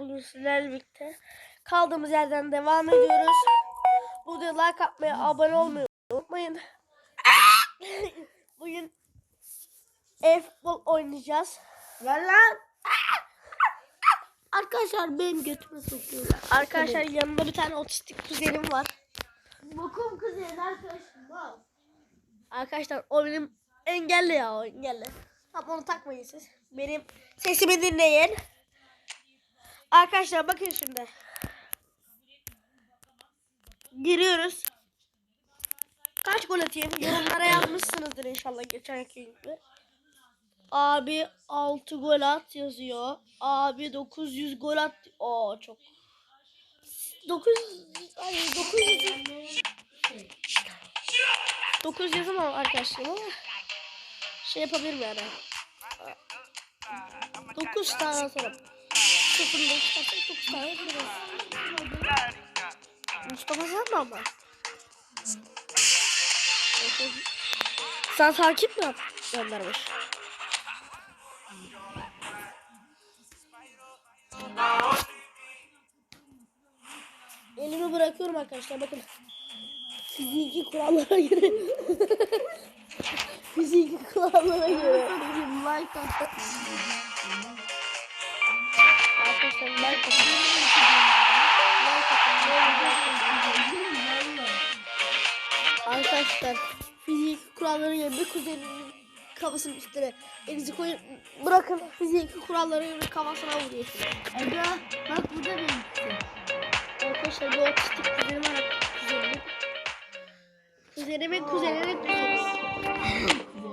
bugün sizlerle birlikte kaldığımız yerden devam ediyoruz. Bu da like atmayı, abone olmayı unutmayın. bugün e-futbol oynayacağız. Ver lan. Arkadaşlar benim götüme sokuyorlar. Arkadaşlar yanımda bir tane otistik kuzenim var. Bokum arkadaşım. Wow. Arkadaşlar o benim engelli ya o engelli. Tamam onu takmayın siz. Benim sesimi dinleyin. Arkadaşlar bakın şimdi. Giriyoruz. Kaç gol atayım? Yorumlara yazmışsınızdır inşallah geçenki gibi. Abi 6 gol at yazıyor. Abi 900 gol at. Oo çok. 900 ay 900 9 yazamam arkadaşlar ama şey yapabilirim yani. 9 tane atarım. 0 ile çıkarsak 9 tane atarım. Mustafa sen mi ama? Sen takip mi yap? Göndermiş. Elimi bırakıyorum arkadaşlar bakın. Fiziki kurallara göre. Fiziki kurallara göre. like. Arkadaşlar like atın. Like atın. like atın. Arkadaşlar fiziki kurallara göre bir kuzenin kafasının üstüne elinizi koyun. Bırakın fiziki kurallara göre kafasına vuruyorsun. Ega bak bu da benim. Arkadaşlar bu otistik kuzenim var. Kuzenimin. Kuzenimin kuzeninin kuzeni.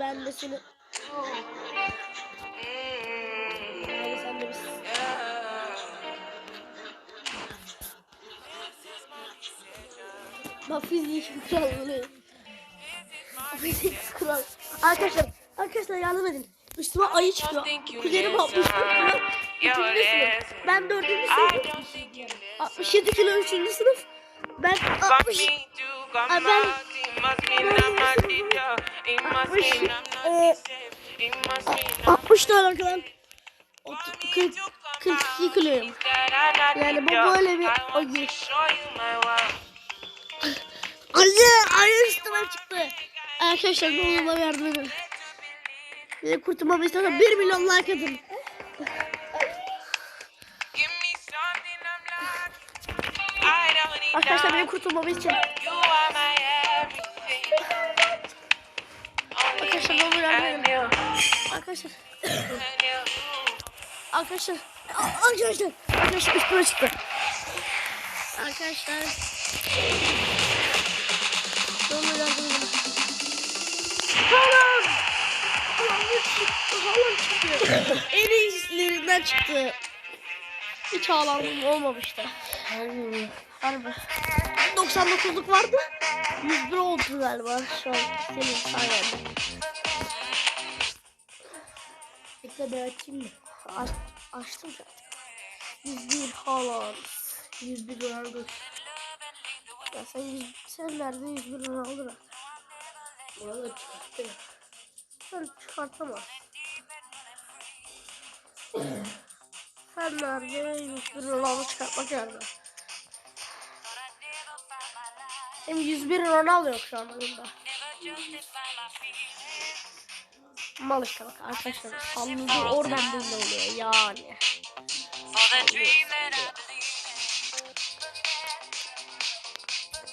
şimdi ben de seni sen de biz. Fizik kural. Arkadaşlar, arkadaşlar yardım edin. Üstüme ayı çıkıyor. Kuzenim 64 kilo. Üçüncü sınıf. Ben dördüncü sınıf. 67 kilo üçüncü sınıf. Ben 60 Ay ben e, 60 tane kadar 40, 42 kiloyum. Yani bu böyle bir ayı. Ayı, ayı üstüme çıktı. Arkadaşlar ne olur bana yardım edin. Beni kurtulmamı istiyorsan 1 milyon like atın. Arkadaşlar benim kurtulmamı için. Arkadaşlar yardım edin. Arkadaşlar. Arkadaşlar. Arkadaşlar. Arkadaşlar üstüme çıktı. Arkadaşlar. Olur yardım edin. Halam. Halam çıktı. Halam çıktı. en çıktı. Hiç ağlamam olmamıştı. Harbi. 99'luk vardı. 101 oldu galiba şu an senin sayende. Bekle ben açayım mı? Aç, açtım zaten. 101 Haaland. 101 Ronaldo. Ya sen, sen nerede 101 Ronaldo bak. Valla çıkarttım. Sen çıkartamaz. sen nerede 101 Ronaldo çıkartmak nerede? Hem 101 Ronaldo yok şu an oyunda. Mal işte bak arkadaşlar. Sallıyor oradan böyle oluyor yani.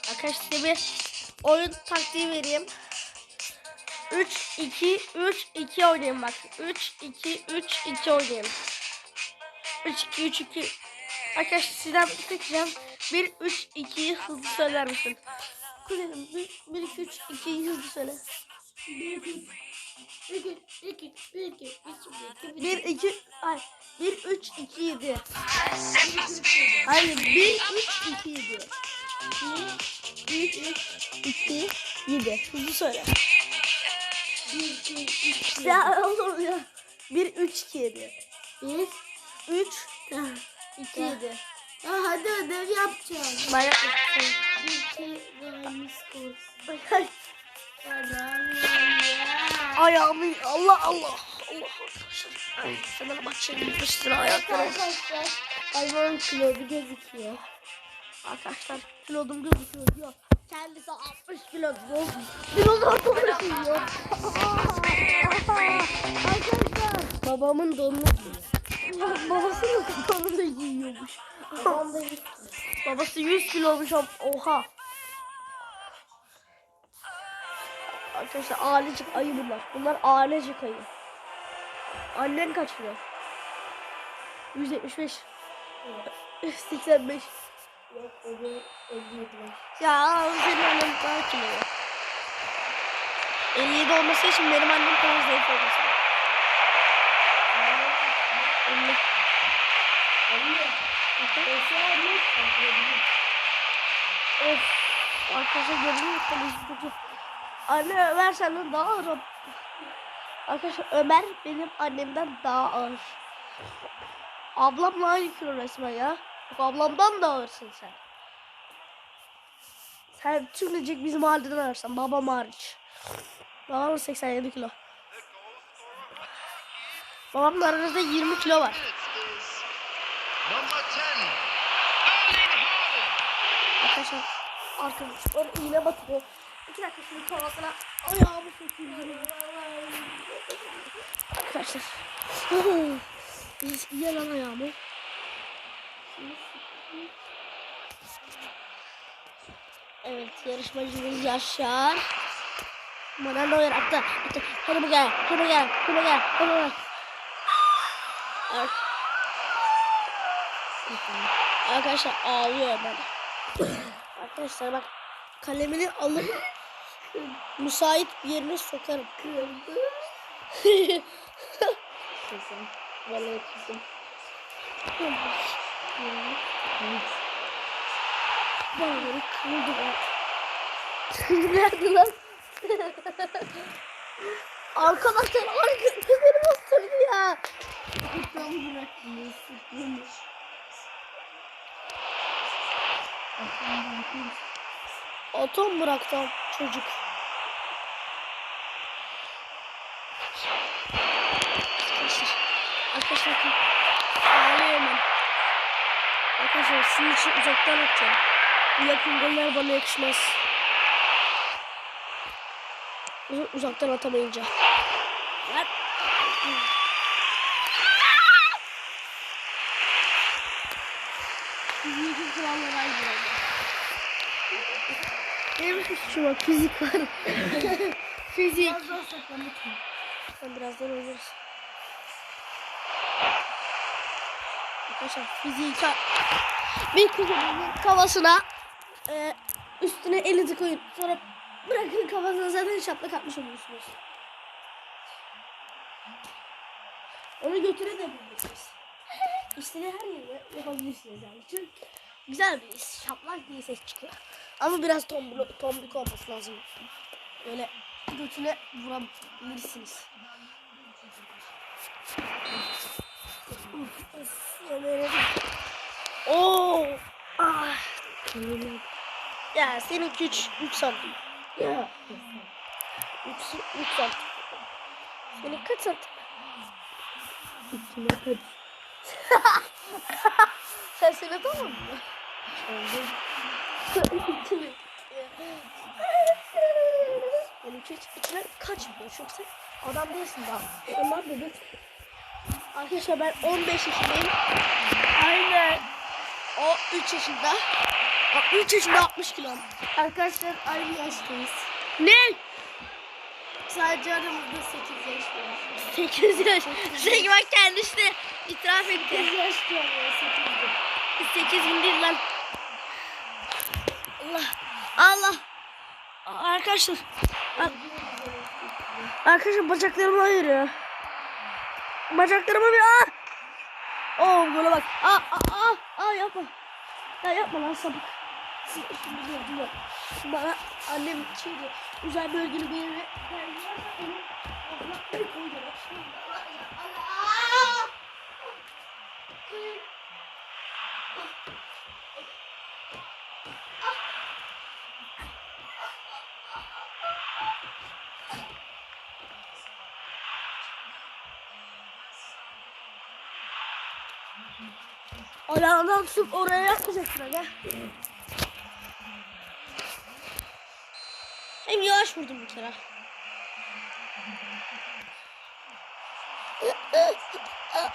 Arkadaşlar bir oyun taktiği vereyim. 3 2 3 2 oynayayım bak. 3 2 3 2 oynayayım. 3 2 3 2 Arkadaşlar sizden bir seçeceğim. 1 3 2'yi hızlı söyler misin? Kuzenim 1 1 2 3 2'yi hızlı söyle. 1 2 1 2 1 2 1 2 ay 1 3 2 7. Hayır 1 3 2 7. 1 3 2 7. Hızlı söyle. 1 2 3 Ya olur ya. 1 3 2 7. 1 3 2 7. Ya hadi ödev yapacağım. Ben yapmışım. 1 2 ve skor. Ay, Adam ya. Ayağımı Allah Allah. Allah Ay, Sana bak çekmişsin ayaklarım. Arkadaşlar hayvanın kilosu gözüküyor. Arkadaşlar kilodum gözüküyor diyor. Kendisi 60 kilo. Kilodan konuşuyor. Arkadaşlar. Babamın donunu giyiyor. Babasının da gitti. Babası 100 kiloymuş. am- Oha. Arkadaşlar ailecik ayı bunlar. Bunlar ailecik ayı. Annen kaç kilo? 175. 85. Yok o da 57 var. Ya senin annen daha kilo. 57 olması için benim annem daha zayıf olması lazım. 50. Anne. Mesela ne yapabilir? Of. Arkadaşlar görünüyor? Televizyon. Anne Ömer senden daha ağır. Arkadaşlar Ömer benim annemden daha ağır. Ablamla aynı kilo resmen ya. Bak ablamdan da ağırsın sen. Sen tümlecek bizim mahalleden ağırsın. Babam hariç. Babam 87 kilo. Babamla aranızda 20 kilo var. Arkadaşlar arkadaşlar iğne batırıyor. İki dakika şunu kafasına ayağımı sokuyorum. Arkadaşlar. Biz yalan ayağımı. Evet yarışmacımız Yaşar. Bana ne oluyor attı attı. Hadi bu gel hadi bu gel hadi bu gel hadi bu gel. Evet. Arkadaşlar ağlıyor ben. Arkadaşlar bak kalemini alıp müsait bir yerine sokarım. Kızım. Vallahi kızım. Kırıldı bak. Nerede lan? Arkadaşlar arkadaşlar beni bastırdı ya. Tam bıraktım. Atom bıraktı çocuk. Arkadaşlar. Arkadaşlar. ben. Arkadaşlar sizin için uzaktan atacağım. Bu yakın goller bana yakışmaz. Uz- Uzaktan atamayınca. Lan. Fiziki kuralları aynı oldu. Benim şu bak fizik var. fizik. Biraz daha saklamak mı? Ben birazdan oynarız. Arkadaşlar fizika bir kızın kafasına e, üstüne elinizi koyun. Sonra bırakın kafasına zaten şaplak atmış oluyorsunuz. Onu götürebilirsiniz. İstediği her yere yapabilirsiniz yani. Çünkü güzel bir his. Şaplak diye ses çıkıyor. Ama biraz tombul, tombik olması lazım. Böyle götüne vurabilirsiniz. Oo! Ah! Ya senin küç 3 santim. Ya. 3 3 santim. Senin kaç santim? İçine kaç. Sen seni tamam mı? İçine. Benim küç içine kaçmıyor. Sen adam değilsin daha. Onlar bebek. Arkadaşlar ben 15 yaşındayım. Aynen. O 3 yaşında. O 3 yaşında 60 kilo. Arkadaşlar aynı yaştayız. Ne? Sadece aramızda 8 yaş var. 8 yaş. Şey bak kendisi de itiraf etti. 8 yaş diyor ya 8'di. 8 bin değil lan. Allah. Allah. Arkadaşlar. Ar- Arkadaşlar bacaklarımı ayırıyor. Bacaklarımı bir ah. Oo böyle bak. Aa aa aa, aa yapma. Ya yapma lan sapık siz ikimiz biliyor. Bana annem şeydi. Güzel bölgeni belirle. Yani varsa onu ağzına bir koyacağım. Ayağından tutup oraya yapmayacaksın aga. Hem yavaş vurdum bir kere.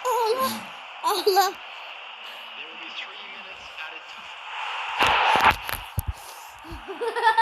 Allah. Allah. There will be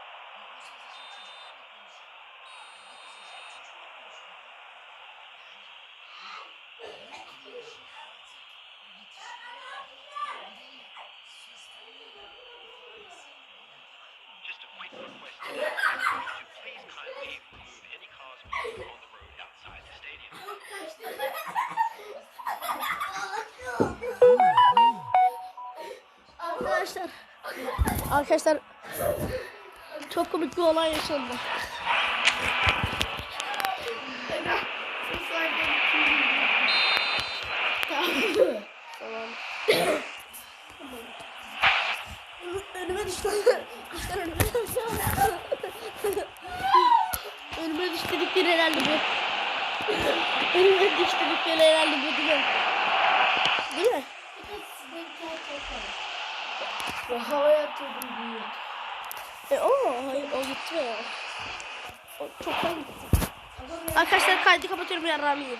Arkadaşlar. Çok komik bir olay yaşandı. Tamam. önüme düştü. Kuşlar önüme düştü. önüme düştü dedikleri herhalde bu. önüme düştü dedikleri herhalde bu değil mi? Değil mi? Havaya atıyordum büyük. E o hayır o gitti ya. O çok gitti. Arkadaşlar kaydı kapatıyorum yarrağımı yiyeyim.